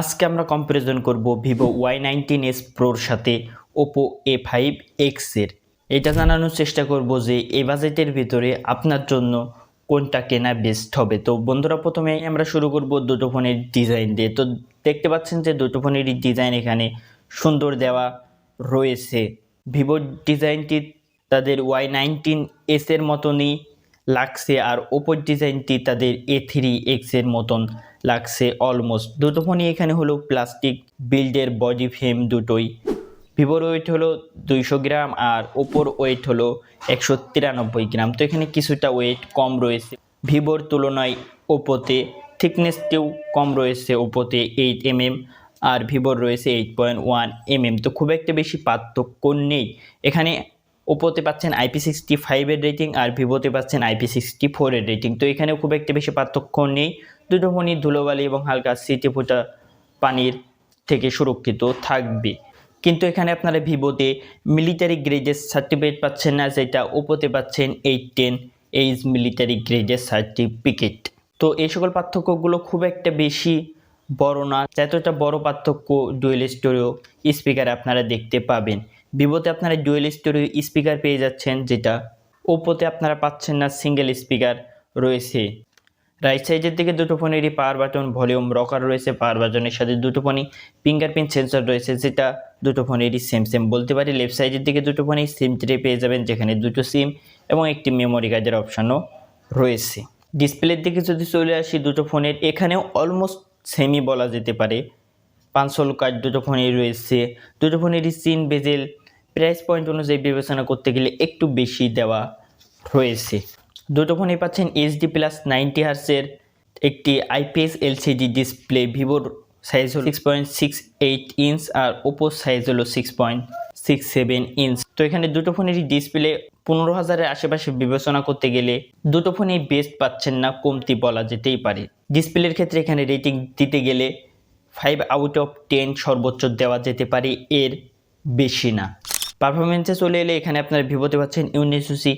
আজকে আমরা কম্পারিজন করব ভিভো ওয়াই নাইনটিন এস প্রোর সাথে ওপো এ ফাইভ এক্সের এটা জানানোর চেষ্টা করব যে এই বাজেটের ভিতরে আপনার জন্য কোনটা কেনা বেস্ট হবে। তো বন্ধুরা, প্রথমে আমরা শুরু করব দুটো ফোনের ডিজাইন দিয়ে। তো দেখতে পাচ্ছেন যে দুটো ফোনেরই ডিজাইন এখানে সুন্দর দেওয়া রয়েছে। ভিভোর ডিজাইনটি তাদের ওয়াই নাইনটিন এসের মতনই লাগছে আর ওপোর ডিজাইনটি তাদের এ থ্রি এক্সের মতন লাগছে অলমোস্ট দুটো ফোনই এখানে হলো প্লাস্টিক বিল্ডের বডি ফ্রেম দুটোই। ভিভোর ওয়েট হলো দুইশো গ্রাম আর ওপোর ওয়েট হলো একশো তিরানব্বই গ্রাম। তো এখানে কিছুটা ওয়েট কম রয়েছে ভিভোর তুলনায় ওপোতে। থিকনেসটিও কম রয়েছে ওপোতে এইট এম এম আর ভিভোর রয়েছে eight point one M M তো খুব একটা বেশি পার্থক্য নেই। এখানে ওপোতে পাচ্ছেন আইপি সিক্সটি ফাইভের রেটিং আর ভিভোতে পাচ্ছেন আইপি সিক্সটি ফোরের রেটিং তো এখানে খুব একটা বেশি পার্থক্য নেই। দুটো ফোনই ধুলোবালি এবং হালকা সিটে ফোটা পানির থেকে সুরক্ষিত থাকবে। কিন্তু এখানে আপনারা ভিভোতে মিলিটারি গ্রেডের সার্টিফিকেট পাচ্ছেন না, যেটা ওপোতে পাচ্ছেন এইট টেন এইচ মিলিটারি গ্রেডের সার্টিফিকেট। তো এই সকল পার্থক্যগুলো খুব একটা বেশি বড় না, যতটা বড় পার্থক্য ডুয়েল স্টোরিও স্পিকার আপনারা দেখতে পাবেন। ভিভোতে আপনারা ডুয়েল স্টোরিও স্পিকার পেয়ে যাচ্ছেন, যেটা ওপোতে আপনারা পাচ্ছেন না, সিঙ্গেল স্পিকার রয়েছে। রাইট সাইডের দিকে দুটো ফোনেরই পাওয়ার বাটন, ভলিউম রকার রয়েছে, পাওয়ার বাটনের সাথে দুটো ফোনই ফিঙ্গারপ্রিন্ট সেন্সর রয়েছে, যেটা দুটো ফোনেরই সেম সেম বলতে পারি। লেফট সাইডের দিকে দুটো ফোনেই সিম ট্রে পেয়ে যাবেন, যেখানে দুটো সিম এবং একটি মেমোরি কার্ডের অপশানও রয়েছে। ডিসপ্লের দিকে যদি চলে আসি, দুটো ফোনের, এখানেও অলমোস্ট সেমই বলা যেতে পারে। পাঁচশোল কার্ড দুটো ফোনেই রয়েছে। দুটো ফোনেরই সিন বেজেল প্রাইস পয়েন্ট অনুযায়ী বিবেচনা করতে গেলে একটু বেশি দেওয়া রয়েছে। দুটো ফোনে পাচ্ছেন এইচডি প্লাস নাইনটি হার্সের একটি আইপিএস এলসিডি ডিসপ্লে ভিভোর সাইজ হলো six point six eight inch আর ওপোর সাইজ হলো six point six seven inch তো এখানে দুটো ফোনেরই ডিসপ্লে পনেরো হাজারের আশেপাশে বিবেচনা করতে গেলে দুটো ফোনেই বেস্ট পাচ্ছেন না, কমতি বলা যেতেই পারে। ডিসপ্লের ক্ষেত্রে এখানে রেটিং দিতে গেলে ফাইভ আউট অফ টেন সর্বোচ্চ দেওয়া যেতে পারে, এর বেশি না। পারফরমেন্সে চলে এলে এখানে আপনারা ভিভোতে পাচ্ছেন Unisoc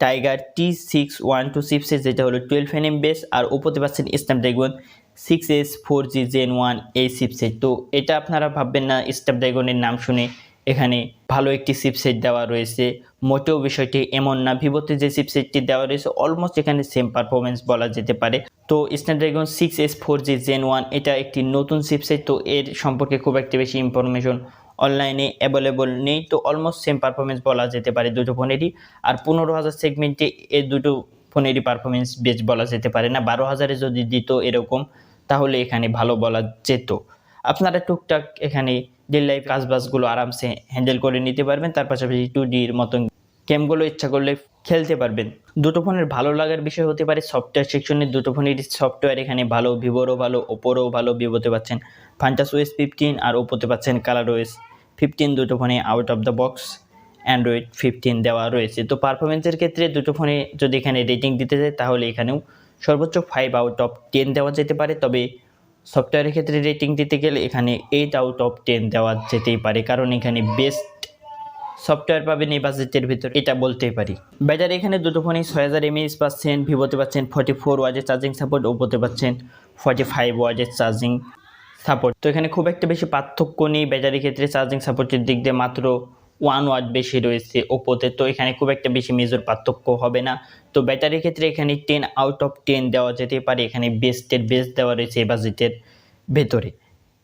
Tiger T six one two সিক্সের যেটা হলো টুয়েলভ এন এম বেস আর ওপোতে পাচ্ছেন Snapdragon six S four G gen one এই চিপসেট তো এটা আপনারা ভাববেন না স্ন্যাপড্রাগনের নাম শুনে এখানে ভালো একটি চিপসেট দেওয়া রয়েছে। মোটেও বিষয়টি এমন না ভিভোতে যে চিপসেটটি দেওয়া রয়েছে অলমোস্ট এখানে সেম পারফরমেন্স বলা যেতে পারে। তো Snapdragon six S four G gen one এটা একটি নতুন চিপসেট তো এর সম্পর্কে খুব একটা বেশি ইনফরমেশন অনলাইনে অ্যাভেলেবল নেই। তো অলমোস্ট সেম পারফরমেন্স বলা যেতে পারে দুটো ফোনেরই। আর পনেরো হাজার সেগমেন্টে এ দুটো ফোনেরই পারফরমেন্স বেশ বলা যেতে পারে না। বারো হাজারে যদি দিত এরকম, তাহলে এখানে ভালো বলা যেত। আপনারা টুকটাক এখানে ডেল লাইফ কাজবাজগুলো আরামসে হ্যান্ডেল করে নিতে পারবেন। তার পাশাপাশি টু ডির মতন গেমগুলো ইচ্ছা করলে খেলতে পারবেন। দুটো ফোনের ভালো লাগার বিষয় হতে পারে সফটওয়্যার সেকশনে দুটো ফোনের সফটওয়্যার এখানে ভালো, ভিভোরও ভালো, ওপোরও ভালো ভিভোতে পাচ্ছেন। ফান্টাস ওয়েস ফিফটিন আর ওপোতে পাচ্ছেন কালার ওয়েস ফিফটিন দুটো ফোনে out of the box Android fifteen দেওয়া রয়েছে। তো পারফরমেন্সের ক্ষেত্রে দুটো ফোনে যদি এখানে রেটিং দিতে যায়, তাহলে এখানেও সর্বোচ্চ ফাইভ আউট অফ টেন দেওয়া যেতে পারে। তবে সফটওয়্যারের ক্ষেত্রে রেটিং দিতে গেলে এখানে এইট আউট অফ টেন দেওয়া যেতেই পারে। কারণ এখানে বেস্ট সফটওয়্যার পাবেন এই বাজেটের ভিতরে। এটা বলতেই পারি। ব্যাটারি এখানে দুটো ফোনই ছয় হাজার এমএএস পাচ্ছেন ভিভোতে পাচ্ছেন ফর্টি ফোর ওয়াজের চার্জিং সাপোর্ট ওপোতে পাচ্ছেন ফর্টি ফাইভ ওয়াজের চার্জিং সাপোর্ট তো এখানে খুব একটা বেশি পার্থক্য নেই ব্যাটারি ক্ষেত্রে চার্জিং সাপোর্টের দিক দিয়ে মাত্র ওয়ান ওয়াট বেশি রয়েছে ওপোতে তো এখানে খুব একটা বেশি মেজর পার্থক্য হবে না। তো ব্যাটারির ক্ষেত্রে এখানে টেন আউট অফ টেন দেওয়া যেতে পারে। এখানে বেস্টের বেস্ট দেওয়া রয়েছে এই বাজেটের ভেতরে।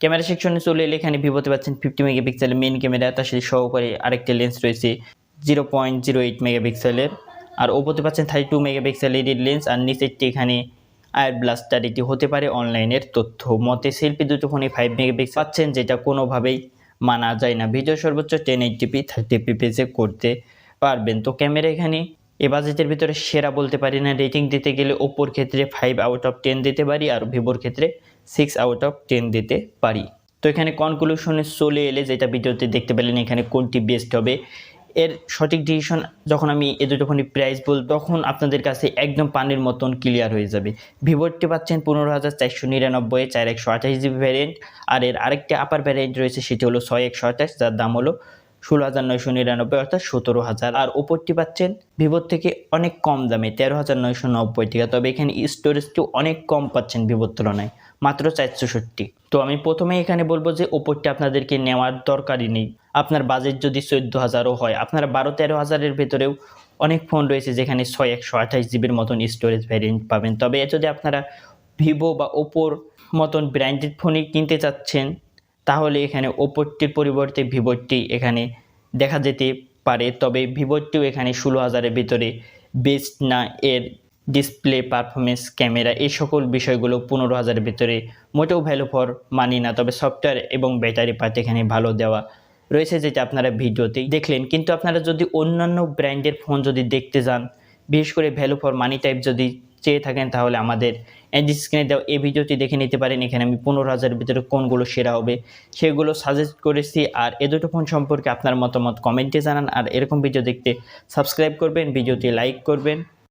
ক্যামেরা সেকশনে চলে এলে এখানে ভিভোতে পাচ্ছেন ফিফটি মেগাপিক্সেলের মেন ক্যামেরা তার সাথে সহকারে আরেকটি লেন্স রয়েছে জিরো পয়েন্ট জিরো এইট মেগাপিক্সেলের। আর ওপোতে পাচ্ছেন থার্টি টু মেগাপিক্সেলের লেন্স আর নিচেরটি এখানে আয়ার ব্লাস্টার এটি হতে পারে অনলাইনের তথ্য মতে সেলফি দুটো ফোনে ফাইভ মেগাপিক্সেল পাচ্ছেন, যেটা কোনোভাবেই মানা যায় না। ভিডিও সর্বোচ্চ ten eight eighty P thirty পিপিসে করতে পারবেন। তো ক্যামেরা এখানে এ বাজেটের ভিতরে সেরা বলতে পারি না। রেটিং দিতে গেলে ওপোর ক্ষেত্রে ফাইভ আউট অফ টেন দিতে পারি, আর ভিভোর ক্ষেত্রে সিক্স আউট অফ টেন দিতে পারি। তো এখানে কনক্লুশনে চলে এলে যেটা ভিডিওতে দেখতে পেলেন, এখানে কোনটি বেস্ট হবে? এর সঠিক ডিসিশন যখন আমি এ দুটো ফোনের প্রাইস বল তখন আপনাদের কাছে একদম পানির মতন ক্লিয়ার হয়ে যাবে। ভিভোরটি পাচ্ছেন পনেরো হাজার চারশো নিরানব্বই, চার একশো আঠাশ জিবি ভ্যারিয়েন্ট আর এর আরেকটি আপার ভ্যারিয়েন্ট রয়েছে, সেটি হলো ছয় একশো আঠাশ, যার দাম হলো ষোলো হাজার নয়শো নিরানব্বই, অর্থাৎ সতেরো হাজার। আর ওপরটি পাচ্ছেন ভিভোর থেকে অনেক কম দামে, তেরো হাজার নয়শো নব্বই টাকা। তবে এখানে স্টোরেজটিও অনেক কম পাচ্ছেন ভিভোর তুলনায়। মাত্র চারশোষট্টি তো আমি প্রথমে এখানে বলব যে ওপোরটি আপনাদেরকে নেওয়ার দরকারই নেই। আপনার বাজেট যদি চোদ্দ হাজারও হয়, আপনারা বারো তেরো হাজারের ভেতরেও অনেক ফোন রয়েছে যেখানে ছয় একশো আঠাশ জিবির মতন স্টোরেজ ভ্যারিয়েন্ট পাবেন। তবে যদি আপনারা ভিভো বা ওপোর মতন ব্র্যান্ডেড ফোনই কিনতে চাচ্ছেন, তাহলে এখানে ওপোরটির পরিবর্তে ভিভোরটি এখানে দেখা যেতে পারে। তবে ভিভোরটিও এখানে ষোলো হাজারের ভিতরে বেস্ট না এর ডিসপ্লে পারফরমেন্স ক্যামেরা এই সকল বিষয়গুলো পনেরো হাজারের ভিতরে মোটেও ভ্যালু ফর মানি না, তবে সফটওয়্যার এবং ব্যাটারি পার্ট এখানে ভালো দেওয়া রয়েছে যেটা আপনারা ভিডিওতেই দেখলেন। কিন্তু আপনারা যদি অন্যান্য ব্র্যান্ডের ফোন যদি দেখতে যান, বিশেষ করে ভ্যালু ফর মানি টাইপ যদি চেয়ে থাকেন, তাহলে আমাদের এনজি স্ক্রিনে দেওয়া এই ভিডিওটি দেখে নিতে পারেন। এখানে আমি পনেরো হাজারের ভিতরে কোনগুলো সেরা হবে সেগুলো সাজেস্ট করেছি। আর এ দুটো ফোন সম্পর্কে আপনার মতামত কমেন্টে জানান। আর এরকম ভিডিও দেখতে সাবস্ক্রাইব করবেন, ভিডিওটি লাইক করবেন।